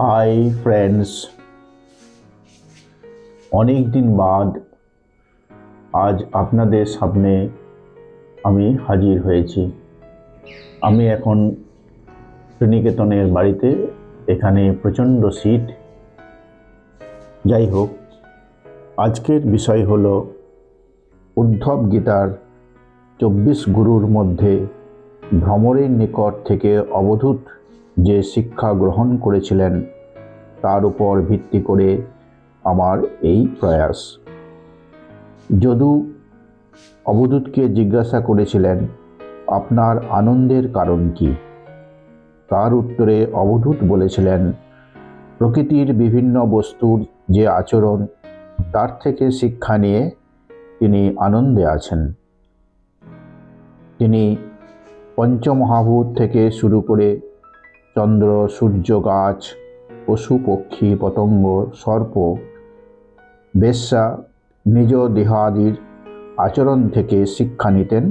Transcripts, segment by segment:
Hi friends অনেক দিন বাদ, আজ আপনাদের সামনে আমি হাজির হয়েছি। আমি এখন শ্রীনিকেতনের বাড়িতে, এখানে প্রচণ্ড শীত। যাই হোক, আজকের বিষয় হলো উদ্ধব গীতার চব্বিশ গুরুর মধ্যে ভ্রমরের নিকট থেকে অবধূত যে শিক্ষা গ্রহণ করেছিলেন, তার উপর ভিত্তি করে আমার এই প্রয়াস। যদু অবদূতকে জিজ্ঞাসা করেছিলেন, আপনার আনন্দের কারণ কি? তার উত্তরে অবধূত বলেছিলেন, প্রকৃতির বিভিন্ন বস্তুর যে আচরণ, তার থেকে শিক্ষা নিয়ে তিনি আনন্দে আছেন। তিনি পঞ্চমহাভূত থেকে শুরু করে চন্দ্র, সূর্য, গাছ, পশু, পক্ষী, পতঙ্গ, সর্প, বেশ্যা নিজ দেহাদির আচরণ থেকে শিক্ষা নিতেন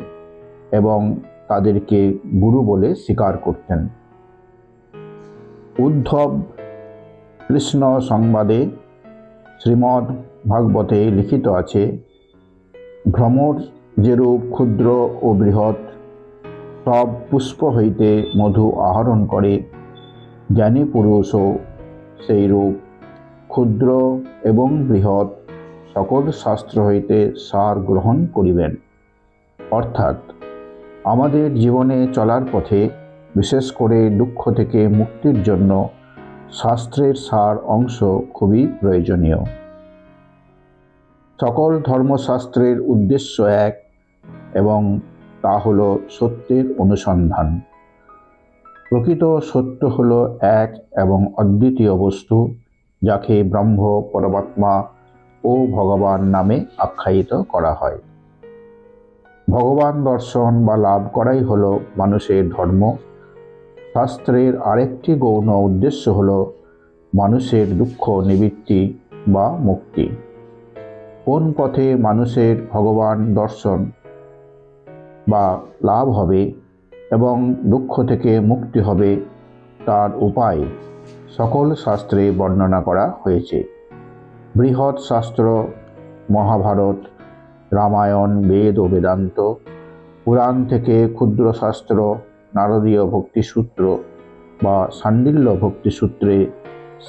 এবং তাদেরকে গুরু বলে স্বীকার করতেন। উদ্ধব কৃষ্ণ সংবাদে শ্রীমদ্ ভাগবতে লিখিত আছে, ভ্রমর যেরূপ ক্ষুদ্র ও বৃহৎ, সব পুষ্প হইতে মধু আহরণ করে জ্ঞানী পুরুষও সেই রূপ ক্ষুদ্র এবং বৃহৎ সকল শাস্ত্র হইতে সার গ্রহণ করিবেন। অর্থাৎ আমাদের জীবনে চলার পথে বিশেষ করে দুঃখ থেকে মুক্তির জন্য শাস্ত্রের সার অংশ খুবই প্রয়োজনীয়। সকল ধর্মশাস্ত্রের উদ্দেশ্য এক এবং তা হল সত্যের অনুসন্ধান। প্রকৃত সত্য হল এক এবং অদ্বিতীয় বস্তু, যাকে ব্রহ্ম, পরমাত্মা ও ভগবান নামে আখ্যায়িত করা হয়। ভগবান দর্শন বা লাভ করাই হল মানুষের ধর্ম। শাস্ত্রের আরেকটি গৌণ উদ্দেশ্য হল মানুষের দুঃখ, নিবৃত্তি বা মুক্তি। কোন পথে মানুষের ভগবান দর্শন বা লাভ হবে এবং দুঃখ থেকে মুক্তি হবে তার উপায় সকল শাস্ত্রে বর্ণনা করা হয়েছে। বৃহৎ শাস্ত্র, মহাভারত, রামায়ণ, বেদ ও বেদান্ত, পুরাণ থেকে ক্ষুদ্র শাস্ত্র, নারদীয় ভক্তিসূত্র বা সান্ডিল্য ভক্তিসূত্রে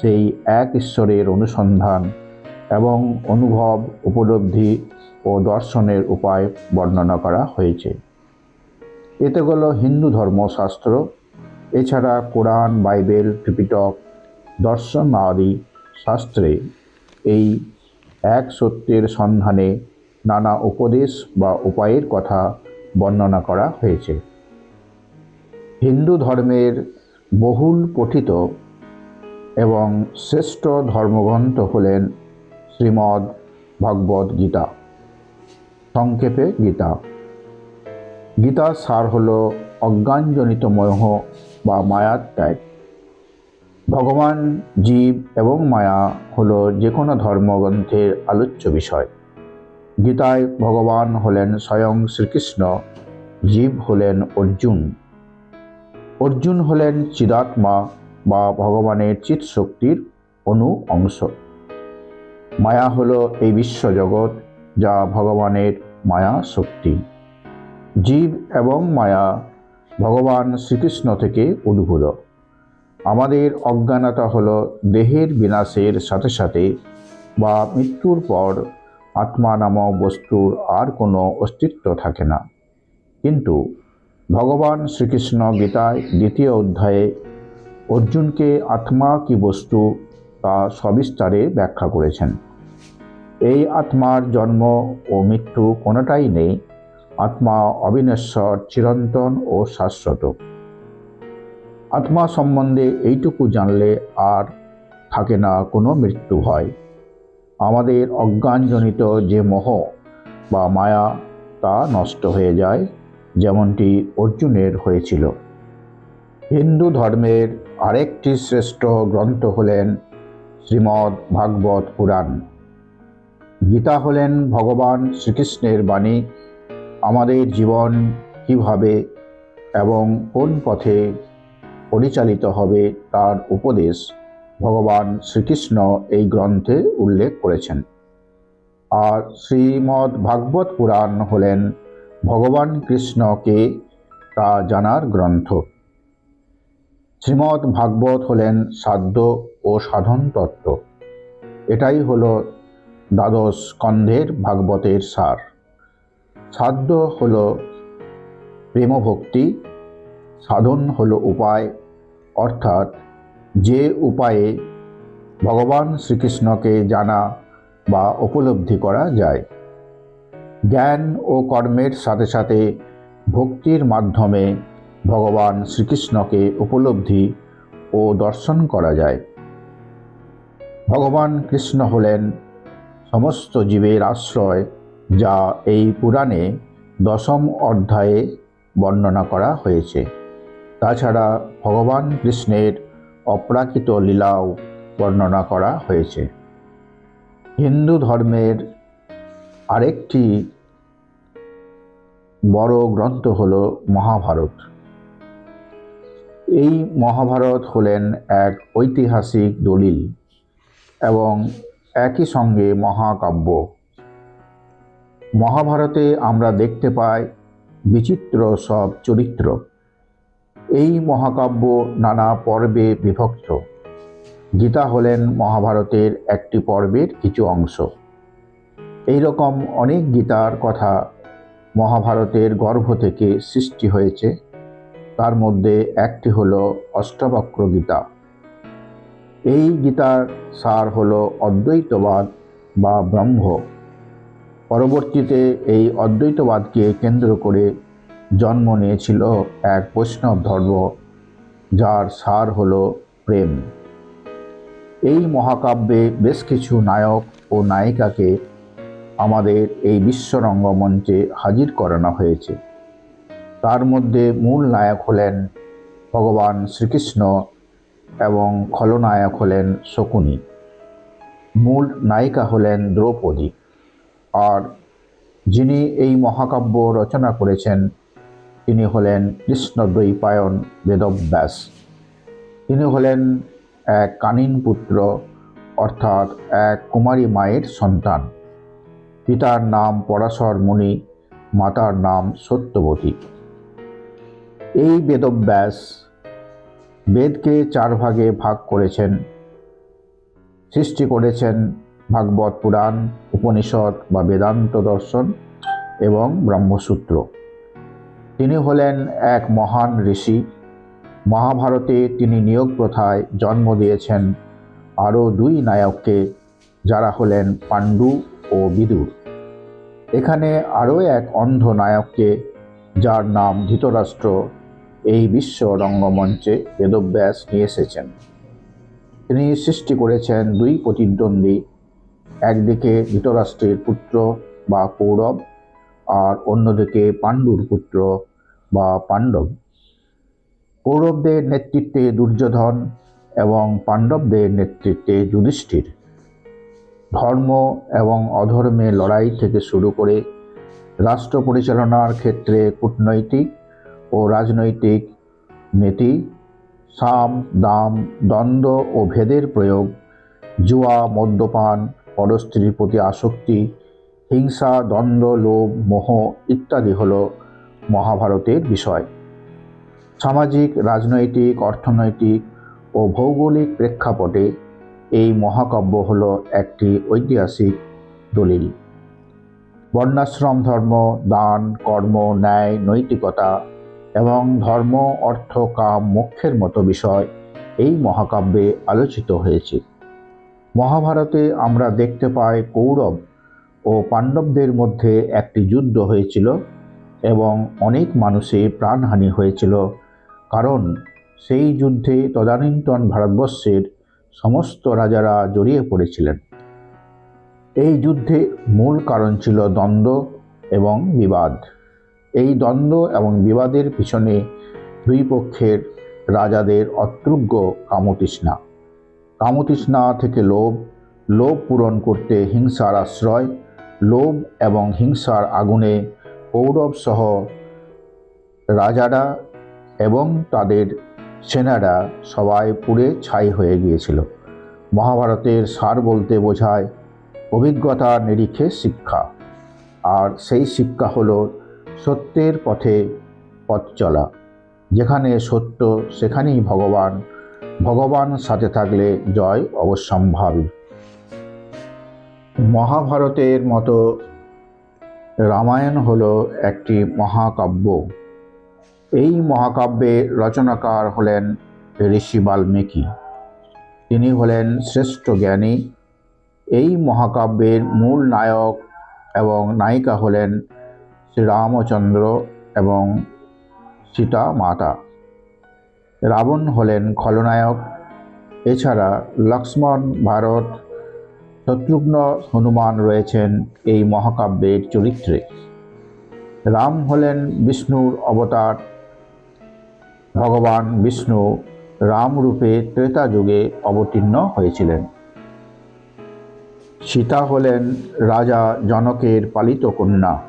সেই এক ঈশ্বরের অনুসন্ধান এবং অনুভব, উপলব্ধি ও দর্শনের উপায় বর্ণনা করা হয়েছে। এতে হলো হিন্দু ধর্মশাস্ত্র, এছাড়া কোরআন, বাইবেল, ত্রিপিটক, দর্শন আদি শাস্ত্রে এই এক সত্যের সন্ধানে নানা উপদেশ বা উপায়ের কথা বর্ণনা করা হয়েছে। হিন্দু ধর্মের বহুল পঠিত এবং শ্রেষ্ঠ ধর্মগ্রন্থ হলেন শ্রীমদ্ ভগবদ গীতা, সংক্ষেপে গীতা। গীতার সার হল অজ্ঞানজনিত মোহ বা মায়ার ত্যাগ। ভগবান, জীব এবং মায়া হল যে কোনো ধর্মগ্রন্থের আলোচ্য বিষয়। গীতায় ভগবান হলেন স্বয়ং শ্রীকৃষ্ণ, জীব হলেন অর্জুন। অর্জুন হলেন চিদাত্মা বা ভগবানের চিৎ শক্তির অনু অংশ মায়া হল এই বিশ্বজগৎ যা ভগবানের মায়া শক্তি জীব এবং মায়া ভগবান শ্রীকৃষ্ণ থেকে উদ্ভূত আমাদের অজ্ঞানতা হল দেহের বিনাশের সাথে সাথে বা মৃত্যুর পর আত্মা নামক বস্তুর আর কোনো অস্তিত্ব থাকে না। কিন্তু ভগবান শ্রীকৃষ্ণ গীতায় দ্বিতীয় অধ্যায়ে অর্জুনকে আত্মা কি বস্তু তা সবিস্তারে ব্যাখ্যা করেছেন। এই আত্মার জন্ম ও মৃত্যু কোনোটাই নেই আত্মা অবিনশ্বর, চিরন্তন ও শাশ্বত। আত্মা সম্বন্ধে এইটুকু জানলে আর থাকে না কোনো মৃত্যু হয় আমাদের অজ্ঞানজনিত যে মোহ বা মায়া, তা নষ্ট হয়ে যায়, যেমনটি অর্জুনের হয়েছিল। হিন্দু ধর্মের আরেকটি শ্রেষ্ঠ গ্রন্থ হলেন শ্রীমদ্ ভাগবত পুরাণ। গীতা হলেন ভগবান শ্রীকৃষ্ণের বাণী আমাদের জীবন কীভাবে এবং কোন পথে পরিচালিত হবে তার উপদেশ ভগবান শ্রীকৃষ্ণ এই গ্রন্থে উল্লেখ করেছেন। আর শ্রীমদ্ ভাগবত পুরাণ হলেন ভগবান কৃষ্ণকে তা জানার গ্রন্থ। শ্রীমদ্ ভাগবত হলেন সাধ্য ও সাধন তত্ত্ব। এটাই হল দ্বাদশ স্কন্ধের ভাগবতের সার। সাধ্য হল প্রেমভক্তি, সাধন হল উপায়, অর্থাৎ যে উপায়ে ভগবান শ্রীকৃষ্ণকে জানা বা উপলব্ধি করা যায়। জ্ঞান ও কর্মের সাথে সাথে ভক্তির মাধ্যমে ভগবান শ্রীকৃষ্ণকে উপলব্ধি ও দর্শন করা যায়। ভগবান কৃষ্ণ হলেন সমস্ত জীবের আশ্রয় যা এই পুরাণে দশম অধ্যায়ে বর্ণনা করা হয়েছে। তাছাড়া ভগবান কৃষ্ণের অপ্রাকৃত লীলাও বর্ণনা করা হয়েছে। হিন্দু ধর্মের আরেকটি বড় গ্রন্থ হল মহাভারত। এই মহাভারত হলেন এক ঐতিহাসিক দলিল এবং একই সঙ্গে মহাকাব্য। মহাভারতে আমরা দেখতে পাই বিচিত্র সব চরিত্র। এই মহাকাব্য নানা পর্বে বিভক্ত। গীতা হলেন মহাভারতের একটি পর্বের কিছু অংশ। এই রকম অনেক গীতার কথা মহাভারতের গর্ভ থেকে সৃষ্টি হয়েছে। তার মধ্যে একটি হল অষ্টবক্র গীতা। এই গীতার সার হল অদ্বৈতবাদ বা ব্রহ্ম। পরবর্তীতে এই অদ্বৈতবাদকে কেন্দ্র করে জন্ম নিয়েছিল এক বৈষ্ণব ধর্ম, যার সার হল প্রেম। এই মহাকাব্যে বেশ কিছু নায়ক ও নায়িকাকে আমাদের এই বিশ্ব রঙ্গমঞ্চে হাজির করানো হয়েছে। তার মধ্যে মূল নায়ক হলেন ভগবান শ্রীকৃষ্ণ এবং খলনায়ক হলেন শকুনি। মূল নায়িকা হলেন দ্রৌপদী। আর যিনি এই মহাকাব্য রচনা করেছেন, তিনি হলেন কৃষ্ণদ্বৈপায়ন বেদব্যাস। তিনি হলেন এক কানিন পুত্র, অর্থাৎ এক কুমারী মায়ের সন্তান। পিতার নাম পরাশর মুনি, মাতার নাম সত্যবতী। এই বেদব্যাস বেদকে চার ভাগে ভাগ করেছেন, সৃষ্টি করেছেন ভাগবত পুরাণ, উপনিষদ বা বেদান্ত দর্শন এবং ব্রহ্মসূত্র। তিনি হলেন এক মহান ঋষি। মহাভারতে তিনি নিয়োগ প্রথায় জন্ম দিয়েছেন আরও দুই নায়ককে, যারা হলেন পাণ্ডু ও বিদুর। এখানে আরও এক অন্ধ নায়ককে, যার নাম ধৃতরাষ্ট্র, এই বিশ্ব রঙ্গমঞ্চে বেদব্যাস নিয়ে এসেছেন। তিনি সৃষ্টি করেছেন দুই প্রতিদ্বন্দ্বী একদিকে ধৃতরাষ্ট্রের পুত্র বা কৌরব আর অন্যদিকে পাণ্ডুর পুত্র বা পাণ্ডব। কৌরবদের নেতৃত্বে দুর্যোধন এবং পাণ্ডবদের নেতৃত্বে যুধিষ্ঠির। ধর্ম এবং অধর্মের লড়াই থেকে শুরু করে রাষ্ট্র পরিচালনার ক্ষেত্রে কূটনৈতিক ও রাজনৈতিক নীতি, সাম, দাম, দ্বন্দ্ব ও ভেদের প্রয়োগ, জুয়া, মদ্যপান পরস্ত্রীর প্রতি আসক্তি, হিংসা, দ্বন্দ্ব, লোভ, মোহ ইত্যাদি হল মহাভারতের বিষয়। সামাজিক, রাজনৈতিক, অর্থনৈতিক ও ভৌগোলিক প্রেক্ষাপটে এই মহাকাব্য হল একটি ঐতিহাসিক দলিল। বর্ণাশ্রম ধর্ম, দান, কর্ম, ন্যায়, নৈতিকতা এবং ধর্ম, অর্থ, কাম, মোক্ষের মতো বিষয় এই মহাকাব্যে আলোচিত হয়েছে। মহাভারতে আমরা দেখতে পাই কৌরব ও পাণ্ডবদের মধ্যে একটি যুদ্ধ হয়েছিল এবং অনেক মানুষের প্রাণহানি হয়েছিল। কারণ সেই যুদ্ধে তদানীন্তন ভারতবর্ষের সমস্ত রাজারা জড়িয়ে পড়েছিলেন। এই যুদ্ধে মূল কারণ ছিল দ্বন্দ্ব এবং বিবাদ। এই দ্বন্দ্ব এবং বিবাদের পিছনে দুই পক্ষের রাজাদের অতৃজ্ঞ কামতৃষ্ণা। কামতৃষ্ণা থেকে লোভ লোভ পূরণ করতে হিংসার আশ্রয়, লোভ এবং হিংসার আগুনে কৌরব সহ রাজারা এবং তাদের সেনারা সবাই পুড়ে ছাই হয়ে গিয়েছিল। মহাভারতের সার বলতে বোঝায় অভিজ্ঞতার নিরিখে শিক্ষা। আর সেই শিক্ষা হলো সত্যের পথে পথ চলা। যেখানে সত্য, সেখানেই ভগবান ভগবান সাথে থাকলে জয় অবশ্যম্ভাবী। মহাভারতের মতো রামায়ণ হল একটি মহাকাব্য। এই মহাকাব্যের রচনাকার হলেন ঋষি বাল্মীকি। তিনি হলেন শ্রেষ্ঠ জ্ঞানী। এই মহাকাব্যের মূল নায়ক এবং নায়িকা হলেন শ্রীরামচন্দ্র এবং সীতা মাতা রাবণ হলেন খলনায়ক। এছাড়া লক্ষ্মণ ভারত শত্রুঘ্ন হনুমান রয়েছেন এই মহাকাব্যের চরিত্রে। রাম হলেন বিষ্ণুর অবতার। ভগবান বিষ্ণু রাম রূপে ত্রেতা যুগে অবতীর্ণ হয়েছিলেন। সীতা হলেন রাজা জনকের পালিত কন্যা।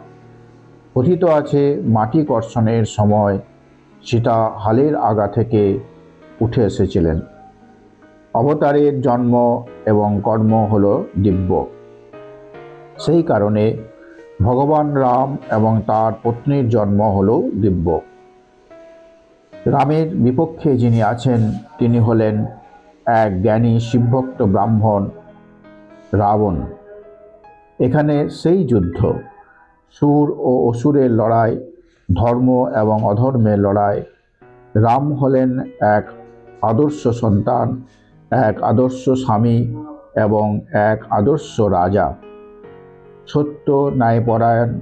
কথিত আছে মাটি কর্ষণের সময় সীতা হালের আগা থেকে উঠে এসেছিলেন। অবতারের জন্ম এবং কর্ম হল দিব্য। সেই কারণে ভগবান রাম এবং তার পত্নীর জন্ম হল দিব্য। রামের বিপক্ষে যিনি আছেন, তিনি হলেন এক জ্ঞানী শিবভক্ত ব্রাহ্মণ রাবণ। এখানে সেই যুদ্ধ, সুর ও অসুরের লড়াই ধর্ম এবং অধর্মের লড়াই। রাম হলেন এক আদর্শ সন্তান, এক আদর্শ স্বামী এবং এক আদর্শ রাজা। সত্য ন্যায়পরায়ণ,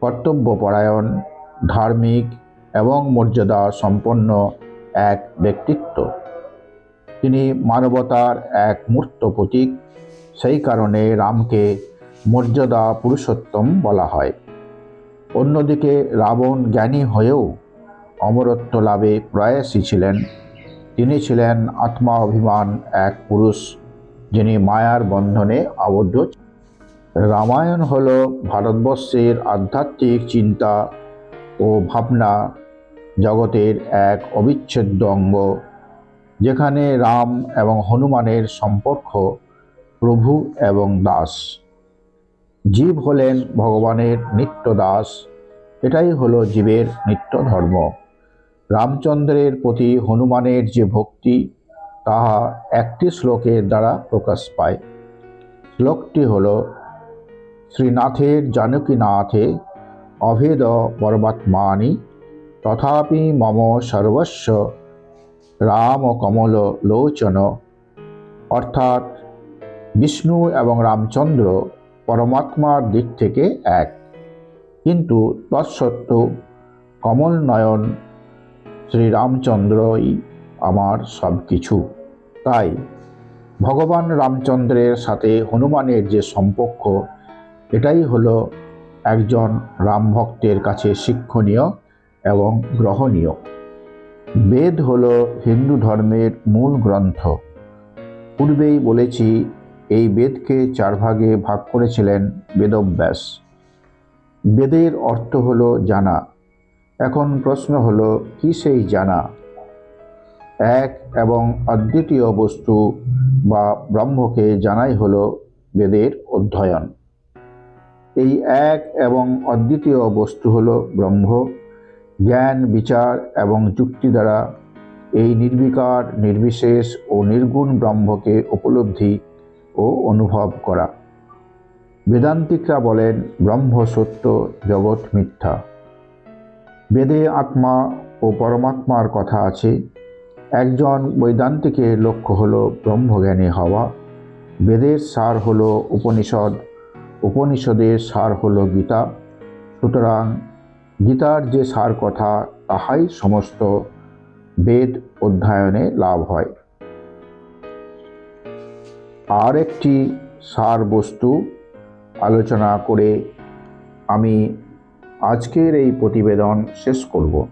কর্তব্যপরায়ণ, ধার্মিক এবং মর্যাদা সম্পন্ন এক ব্যক্তিত্ব। তিনি মানবতার এক মূর্ত প্রতীক। সেই কারণে রামকে মর্যাদা পুরুষোত্তম বলা হয়। অন্যদিকে রাবণ জ্ঞানী হয়েও অমরত্ব লাভে প্রয়াসী ছিলেন। তিনি ছিলেন আত্মা অভিমান এক পুরুষ, যিনি মায়ার বন্ধনে আবদ্ধ রামায়ণ হল ভারতবর্ষের আধ্যাত্মিক চিন্তা ও ভাবনা জগতের এক অবিচ্ছেদ্য অঙ্গ, যেখানে রাম এবং হনুমানের সম্পর্ক প্রভু এবং দাস। জীব হলেন ভগবানের নিত্য দাস এটাই হলো জীবের নিত্য ধর্ম রামচন্দ্রের প্রতি হনুমানের যে ভক্তি, তাহা একটি শ্লোকের দ্বারা প্রকাশ পায়। শ্লোকটি হল, শ্রীনাথের জানকীনাথে অভেদ পরমাত্মানি, তথাপি মম সর্বস্ব রাম কমল লোচন। অর্থাৎ বিষ্ণু এবং রামচন্দ্র পরমাত্মার দিক থেকে এক। কিন্তু তৎসত্ত্বেও কমল নয়ন শ্রীরামচন্দ্রই আমার সব কিছু তাই ভগবান রামচন্দ্রের সাথে হনুমানের যে সম্পর্ক, এটাই হলো একজন রাম ভক্তের কাছে শিক্ষণীয় এবং গ্রহণীয়। বেদ হল হিন্দু ধর্মের মূল গ্রন্থ। পূর্বেই বলেছি এই বেদকে চার ভাগে ভাগ করেছিলেন বেদব্যাস। বেদের অর্থ হলো জানা। এখন প্রশ্ন হলো, কি সেই জানা? এক এবং অদ্বিতীয় বস্তু বা ব্রহ্মকে জানাই হলো বেদের অধ্যয়ন। এই এক এবং অদ্বিতীয় বস্তু হলো ব্রহ্ম, জ্ঞান, বিচার এবং যুক্তি দ্বারা এই নির্বিকার, নির্বিশেষ ও নির্গুণ ব্রহ্মকে উপলব্ধি ও অনুভব করা। বেদান্তিকরা বলেন, ব্রহ্ম সত্য, জগৎ মিথ্যা। বেদে আত্মা ও পরমাত্মার কথা আছে। একজন বৈদান্তিকের লক্ষ্য হল ব্রহ্মজ্ঞানী হওয়া। বেদের সার হল উপনিষদ, উপনিষদের সার হল গীতা। সুতরাং গীতার যে সার কথা, তাহাই সমস্ত বেদ অধ্যয়নে লাভ হয়। আর একটি সার বস্তু আলোচনা করে আমি আজকের এই প্রতিবেদন শেষ করব।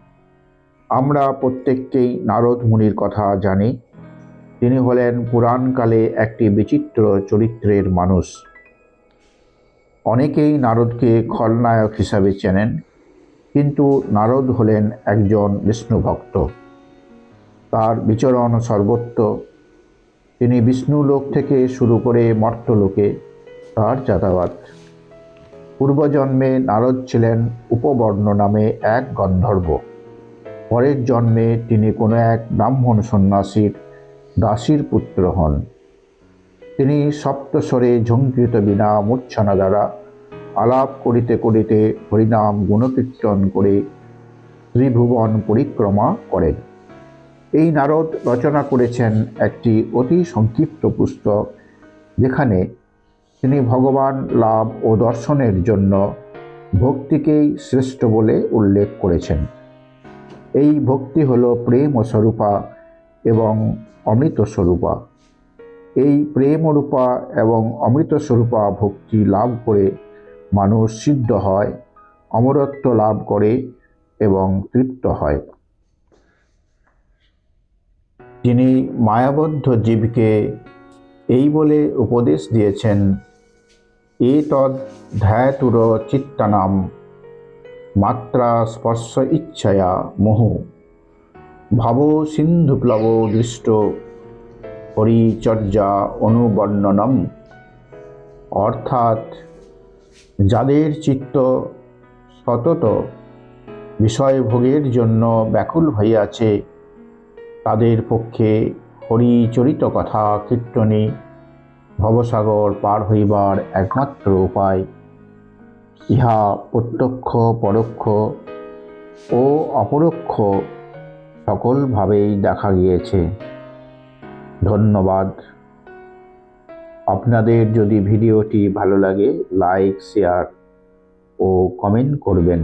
আমরা প্রত্যেককেই নারদ মুনির কথা জানি। তিনি হলেন পুরাণকালে একটি বিচিত্র চরিত্রের মানুষ। অনেকেই নারদকে খলনায়ক হিসাবে চেনেন, কিন্তু নারদ হলেন একজন বিষ্ণু ভক্ত তার বিচরণ সর্বত্র তিনি বিষ্ণু লোক থেকে শুরু করে মর্তলোকে তার যাতায়াত। পূর্বজন্মে নারদ ছিলেন উপবর্ণ নামে এক গন্ধর্ব। পরের জন্মে তিনি কোনো এক ব্রাহ্মণ সন্ন্যাসীর দাসীর পুত্র হন। তিনি সপ্তস্বরে ঝঙ্কৃত বিনা মূর্ছনা দ্বারা আলাপ করিতে করিতে হরিনাম গুণকীর্তন করে ত্রিভুবন পরিক্রমা করেন। এই নারদ রচনা করেছেন একটি অতি সংক্ষিপ্ত পুস্তক, যেখানে তিনি ভগবান লাভ ও দর্শনের জন্য ভক্তিকেই শ্রেষ্ঠ বলে উল্লেখ করেছেন। এই ভক্তি হল প্রেম স্বরূপা এবং অমৃত স্বরূপা। এই প্রেমরূপা এবং অমৃত স্বরূপা ভক্তি লাভ করে মানুষ সিদ্ধ হয়, অমরত্ব লাভ করে এবং তৃপ্ত হয়। তিনি মায়াবদ্ধ জীবকে এই বলে উপদেশ দিয়েছেন, এ তদ ধ্যাতুর চিত্তানাম, মাত্রা স্পর্শ ইচ্ছায়া মোহ, ভাব সিন্ধুপ্লব দৃষ্ট, পরিচর্যা অনুবর্ণনম। অর্থাৎ যাদের চিত্ত সতত বিষয়ভোগের জন্য ব্যাকুল হইয়াছে তাদের পক্ষে হরিচরিত কথা কীর্তনে ভবসাগর পার হইবার একমাত্র উপায়। ইহা প্রত্যক্ষ, পরোক্ষ ও অপরোক্ষ সকলভাবেই দেখা গিয়েছে। ধন্যবাদ। আপনাদের যদি ভিডিওটি ভালো লাগে, লাইক, শেয়ার ও কমেন্ট করবেন।